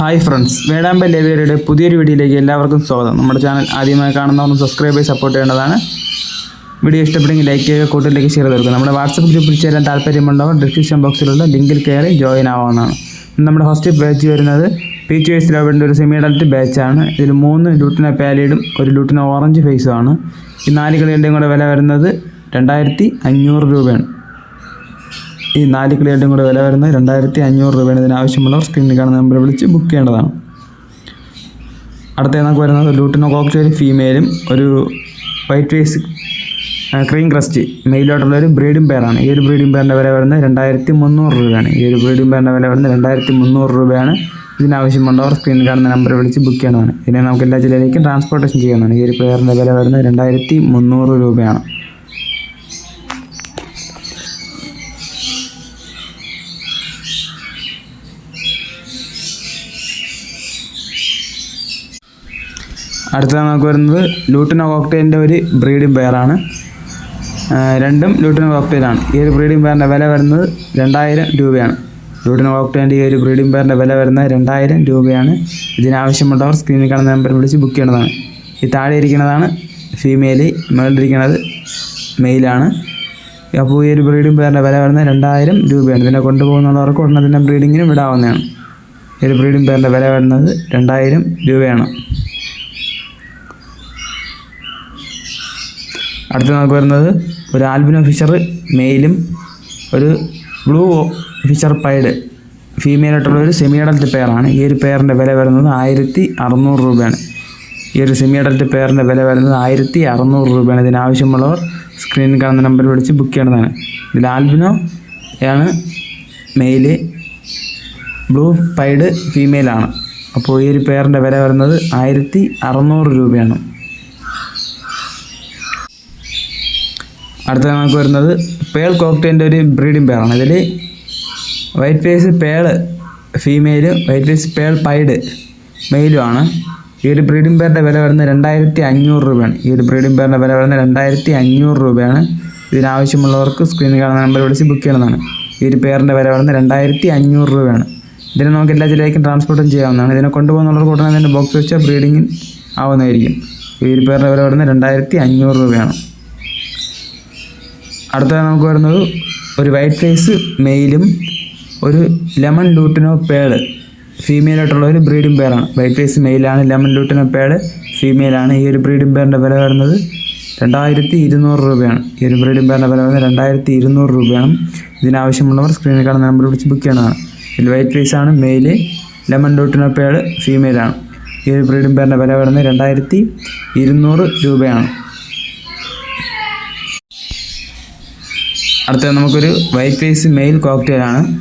Hi friends വേടാമ്പ ലേവിയറുടെ പുതിയൊരു വീഡിയോയിലേക്ക് എല്ലാവർക്കും സ്വാഗതം. നമ്മുടെ ചാനൽ ആദ്യമായി കാണുന്നവരും സബ്സ്ക്രൈബ് ചെയ്ത് സപ്പോർട്ട് ചെയ്യേണ്ടതാണ്. വീഡിയോ ഇഷ്ടപ്പെട്ടെങ്കിൽ ലൈക്ക് ചെയ്യുക കൂട്ടിലേക്ക് ഷെയർ തീർക്കുക നമ്മുടെ വാട്സപ്പ് ഗ്രൂപ്പിൽ ചേരാൻ താല്പര്യമുള്ളവർ ഡിസ്ക്രിപ്ഷൻ ബോക്സിലുള്ള ലിങ്കിൽ കയറി ജോയിൻ ആവാവുന്നതാണ്. നമ്മുടെ ഫസ്റ്റ് ബാച്ച് വരുന്നത് പി ടി എസ് ലെവലിന്റെ ഒരു സെമി അഡൽട്ട് ബാച്ചാണ് ഇതിൽ മൂന്ന് ലൂട്ടിന പാലിഡും ഒരു ലൂട്ടിന ഓറഞ്ച് ഫേസുമാണ് ഈ നാല് കളികളുടെയും കൂടെ വില വരുന്നത് രണ്ടായിരത്തി അഞ്ഞൂറ് രൂപയാണ്. ഈ നാല് കിളികളുടെയും കൂടെ വില വരുന്നത് രണ്ടായിരത്തി അഞ്ഞൂറ് രൂപയാണ്. ഇതിന് ആവശ്യമുള്ളവർ സ്ക്രീനിൽ കാണുന്ന നമ്പർ വിളിച്ച് ബുക്ക് ചെയ്യേണ്ടതാണ്. അടുത്ത നമുക്ക് വരുന്നത് ലൂട്ടിനോ കോക്ടെയിൽ ഫീമെയിലും ഒരു വൈറ്റ് വേസ് ക്രീം ക്രസ്റ്റ് മെയിലോട്ടുള്ള ഒരു ബ്രീഡിംഗ് പെയറാണ് ഈ ഒരു ബ്രീഡിംഗ് പെയറിന്റെ വില വരുന്നത് രണ്ടായിരത്തി മുന്നൂറ് രൂപയാണ്. ഈ ഒരു ബ്രീഡിംഗ് പെയറിന്റെ വില വരുന്നത് രണ്ടായിരത്തി മുന്നൂറ് രൂപയാണ് ഇതിനാവശ്യമുള്ളവർ സ്ക്രീനിൽ കാണുന്ന നമ്പർ വിളിച്ച് ബുക്ക് ചെയ്യണതാണ് ഇതിനെ നമുക്ക് എല്ലാ ജില്ലയിലേക്കും ട്രാൻസ്പോർട്ടേഷൻ ചെയ്യുന്നതാണ് ഈ ഒരു പെയറിന്റെ വില വരുന്നത് രണ്ടായിരത്തി മുന്നൂറ് രൂപയാണ്. അടുത്തത് നമുക്ക് വരുന്നത് ലൂട്ടിനോ കോക്ടെയിലിന്റെ ഒരു ബ്രീഡിംഗ് പെയറാണ്. രണ്ടും ലൂട്ടിനോ കോക്ടെയിലാണ്. ഈ ഒരു ബ്രീഡിംഗ് പെയറിന്റെ വില വരുന്നത് രണ്ടായിരം രൂപയാണ്. ലൂട്ടിനോ കോക്ടെയിലിന്റെ ഈ ഒരു ബ്രീഡിംഗ് പെയറിന്റെ വില വരുന്നത് രണ്ടായിരം രൂപയാണ്. ഇതിനാവശ്യമുള്ളവർ സ്ക്രീനിൽ കാണുന്ന നമ്പർ വിളിച്ച് ബുക്ക് ചെയ്യേണ്ടതാണ്. ഈ താഴെ ഇരിക്കുന്നതാണ് ഫീമെയിൽ മുകളിലിരിക്കുന്നത് മെയിലാണ്. അപ്പോൾ ഈ ഒരു ബ്രീഡിംഗ് പെയറിന്റെ വില വരുന്നത് രണ്ടായിരം രൂപയാണ്. ഇതിനെ കൊണ്ടുപോകുന്നവർക്ക് ഉടനെ തന്നെ ബ്രീഡിങ്ങിന് വിടാവുന്നതാണ്. ഈ ഒരു ബ്രീഡിംഗ് പെയറിന്റെ വില വരുന്നത് രണ്ടായിരം രൂപയാണ്. അടുത്ത നമുക്ക് വരുന്നത് ഒരു ആൽബിനോ ഫിഷർ മെയിലും ഒരു ബ്ലൂ ഫിഷർ പൈഡ് ഫീമെയിലായിട്ടുള്ള ഒരു സെമി അഡൽറ്റ് പെയറാണ് ഈ ഒരു പെയറിന്റെ വില വരുന്നത് ആയിരത്തി അറുന്നൂറ് രൂപയാണ്. ഈ ഒരു സെമി അഡൽറ്റ് പെയറിന്റെ വില വരുന്നത് ആയിരത്തി അറുന്നൂറ് രൂപയാണ്. ഇതിനാവശ്യമുള്ളവർ സ്ക്രീനിൽ കാണുന്ന നമ്പർ വിളിച്ച് ബുക്ക് ചെയ്യേണ്ടതാണ്. ഇതിൽ ആൽബിനോ ആണ് മെയിൽ ബ്ലൂ പൈഡ് ഫീമെയിലാണ് അപ്പോൾ ഈ ഒരു പെയറിന്റെ വില വരുന്നത് ആയിരത്തി അറുന്നൂറ് രൂപയാണ്. അടുത്ത നമുക്ക് വരുന്നത് പേൾ കോക്ടെയിന്റെ ഒരു ബ്രീഡിംഗ് പേളാണ്. ഇതിൽ വൈറ്റ് ഫേസ് പേൾ ഫീമെയിലും വൈറ്റ് ഫേസ് പേൾ പൈഡ് മെയിലുമാണ്. ഈ ഒരു ബ്രീഡിംഗ് പേരിന്റെ വില വരുന്നത് രണ്ടായിരത്തി അഞ്ഞൂറ് രൂപയാണ്. ഈ ഒരു ബ്രീഡിംഗ് പേരിന്റെ വില വരുന്നത് രണ്ടായിരത്തി അഞ്ഞൂറ് രൂപയാണ്. ഇതിനാവശ്യമുള്ളവർക്ക് സ്ക്രീനിൽ കാണുന്ന നമ്പർ വിളിച്ച് ബുക്ക് ചെയ്യണമെന്നാണ് ഈ ഒരു പേരിന്റെ വില വരുന്നത് രണ്ടായിരത്തി അഞ്ഞൂറ് രൂപയാണ്. ഇതിനെ നമുക്ക് എല്ലാ ജില്ലയിലേക്കും ട്രാൻസ്പോർട്ടും ചെയ്യാവുന്നതാണ്. ഇതിനെ കൊണ്ടുപോകുന്നവർക്ക് ഉടനെ തന്നെ ബോക്സ് വെച്ചാൽ ബ്രീഡിങ്ങിൽ ആവുന്നതായിരിക്കും. ഈ ഒരു പേരിന്റെ വില വരുന്നത് രണ്ടായിരത്തി അഞ്ഞൂറ് രൂപയാണ്. അടുത്തത് നമുക്ക് വരുന്നത് ഒരു വൈറ്റ് ഫേസ് മെയിലും ഒരു ലെമൺ ലൂട്ടിനോ പേൾ ഫീമെയിലായിട്ടുള്ള ഒരു ബ്രീഡിംഗ് പെയറാണ് വൈറ്റ് ഫേസ് മെയിലാണ് ലെമൺ ലൂട്ടിനോ പേൾ ഫീമെയിലാണ് ഈ ഒരു ബ്രീഡിംഗ് പെയറിന്റെ വില വരുന്നത് രണ്ടായിരത്തി ഇരുന്നൂറ് രൂപയാണ്. ഈ ഒരു ബ്രീഡിംഗ് പെയറിന്റെ വില വരുന്നത് രണ്ടായിരത്തി ഇരുന്നൂറ് രൂപയാണ്. ഇതിനാവശ്യമുള്ളവർ സ്ക്രീനിൽ കാണുന്ന നമ്പർ വിളിച്ച് ബുക്ക് ചെയ്യണതാണ്. ഇതിൽ വൈറ്റ് ഫേസ് ആണ് മെയിൽ ലെമൺ ലൂട്ടിനോ പേൾ ഫീമെയിലാണ് ഈ ഒരു ബ്രീഡിംഗ് പെയറിന്റെ വില വരുന്നത് രണ്ടായിരത്തി ഇരുന്നൂറ് രൂപയാണ്. അടുത്തത് നമുക്കൊരു വൈറ്റ് ഫേസ് മെയിൽ കോക്ടെയിലാണ്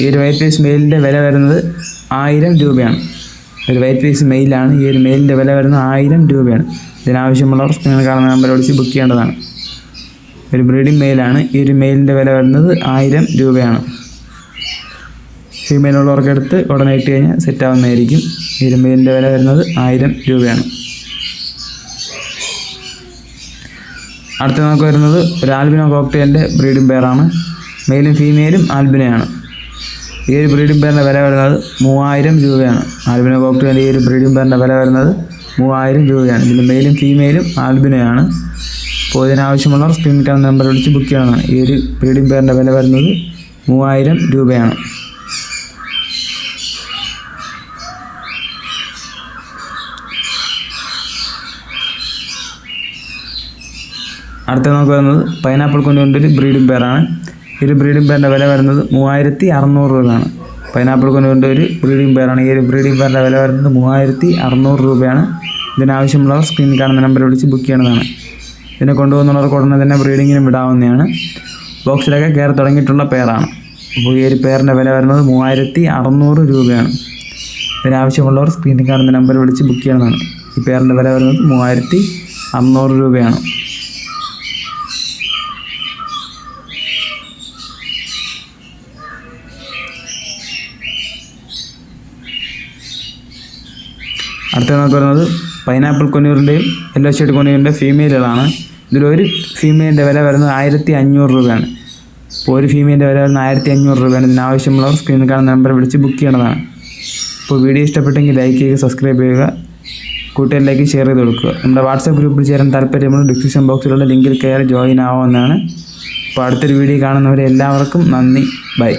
ഈ ഒരു വൈറ്റ് ഫേസ് മെയിലിന്റെ വില വരുന്നത് ആയിരം രൂപയാണ്. ഒരു വൈറ്റ് ഫേസ് മെയിലാണ് ഈ ഒരു മെയിലിന്റെ വില വരുന്നത് ആയിരം രൂപയാണ്. ഇതിനാവശ്യമുള്ളവർ നിങ്ങൾ കാണുന്ന നമ്പർ വിളിച്ച് ബുക്ക് ചെയ്യേണ്ടതാണ്. ഒരു ബ്രീഡിംഗ് മെയിലാണ് ഈ ഒരു മെയിലിന്റെ വില വരുന്നത് ആയിരം രൂപയാണ്. എടുത്ത് ഉടനെ ഇട്ട് കഴിഞ്ഞാൽ സെറ്റ് ആവുന്നതായിരിക്കും. ഈ ഒരു മെയിലിന്റെ വില വരുന്നത് ആയിരം രൂപയാണ്. അടുത്ത നമുക്ക് വരുന്നത് ഒരു ആൽബിനോ കോക്ടെയിലിന്റെ ബ്രീഡിംഗ് പെയറാണ് മെയിലും ഫീമെയിലും ആൽബിനയാണ്. ഈ ഒരു ബ്രീഡിംഗ് പെയറിന്റെ വില വരുന്നത് മൂവായിരം രൂപയാണ്. ആൽബിനോ കോക്ടെയിലിന്റെ ഈ ഒരു ബ്രീഡിംഗ് പെയറിന്റെ വില വരുന്നത് മൂവായിരം രൂപയാണ്. ഇതിൽ മെയിലും ഫീമെയിലും ആൽബിനയാണ്. അപ്പോൾ ഇതിനാവശ്യമുള്ളവർ സ്ക്രീൻ കാർഡ് നമ്പർ വിളിച്ച് ബുക്ക് ചെയ്യണം ഈ ഒരു ബ്രീഡിംഗ് പെയറിന്റെ വില വരുന്നത് മൂവായിരം രൂപയാണ്. അടുത്ത നമുക്ക് വരുന്നത് പൈനാപ്പിൾ കൊണ്ടുകൊണ്ട് ഒരു ബ്രീഡിംഗ് പെയറാണ് ഒരു ബ്രീഡിംഗ് പെയറിന്റെ വില വരുന്നത് മൂവായിരത്തി അറുന്നൂറ് രൂപയാണ്. പൈനാപ്പിൾ കൊണ്ടുകൊണ്ട് ഒരു ബ്രീഡിംഗ് പെയറാണ് ഈ ഒരു ബ്രീഡിംഗ് പെയറിന്റെ വില വരുന്നത് മൂവായിരത്തി അറുന്നൂറ് രൂപയാണ്. ഇതിനാവശ്യമുള്ളവർ സ്ക്രീനിൽ കാണുന്ന നമ്പർ വിളിച്ച് ബുക്ക് ചെയ്യണതാണ്. ഇതിനെ കൊണ്ടുപോകുന്നവർക്ക് ഉടനെ തന്നെ ബ്രീഡിങ്ങിനും വിടാവുന്നതാണ്. ബോക്സിലൊക്കെ കയറി തുടങ്ങിയിട്ടുള്ള പെയറാണ് അപ്പോൾ ഈ ഒരു പെയറിന്റെ വില വരുന്നത് മൂവായിരത്തി അറുന്നൂറ് രൂപയാണ്. ഇതിനാവശ്യമുള്ളവർ സ്ക്രീനിൽ കാണുന്ന നമ്പർ വിളിച്ച് ബുക്ക് ചെയ്യണതാണ്. ഈ പെയറിന്റെ വില വരുന്നത് മൂവായിരത്തി അറുന്നൂറ് രൂപയാണ്. അടുത്ത നമുക്ക് വരുന്നത് പൈനാപ്പിൾ കൊനൂറിന്റെയും യെല്ലോ ഷെയ്ഡ് കൊന്നൂറിന്റെ ഫീമെയിലുകളാണ് ഇതിലൊരു ഫീമെയിലിന്റെ വില വരുന്നത് ആയിരത്തി അഞ്ഞൂറ് രൂപയാണ്. ഇപ്പോൾ ഒരു ഫീമെയിലിന്റെ വില വരുന്നത് ആയിരത്തി അഞ്ഞൂറ് രൂപയാണ് ഇതിനാവശ്യമുള്ളവർ സ്ക്രീനിൽ കാണുന്ന നമ്പർ വിളിച്ച് ബുക്ക് ചെയ്യേണ്ടതാണ് ഇപ്പോൾ വീഡിയോ ഇഷ്ടപ്പെട്ടെങ്കിൽ ലൈക്ക് ചെയ്യുക സബ്സ്ക്രൈബ് ചെയ്യുക. കൂട്ടുകാരിലേക്ക് ഷെയർ ചെയ്ത് കൊടുക്കുക. നമ്മുടെ വാട്സാപ്പ് ഗ്രൂപ്പിൽ ചേരാൻ താല്പര്യമുള്ള ഡിസ്ക്രിപ്ഷൻ ബോക്സിലുള്ള ലിങ്കിൽ കയറി ജോയിൻ ആവാമെന്നാണ്. അപ്പോൾ അടുത്തൊരു വീഡിയോ കാണുന്നവരെ എല്ലാവർക്കും നന്ദി. ബൈ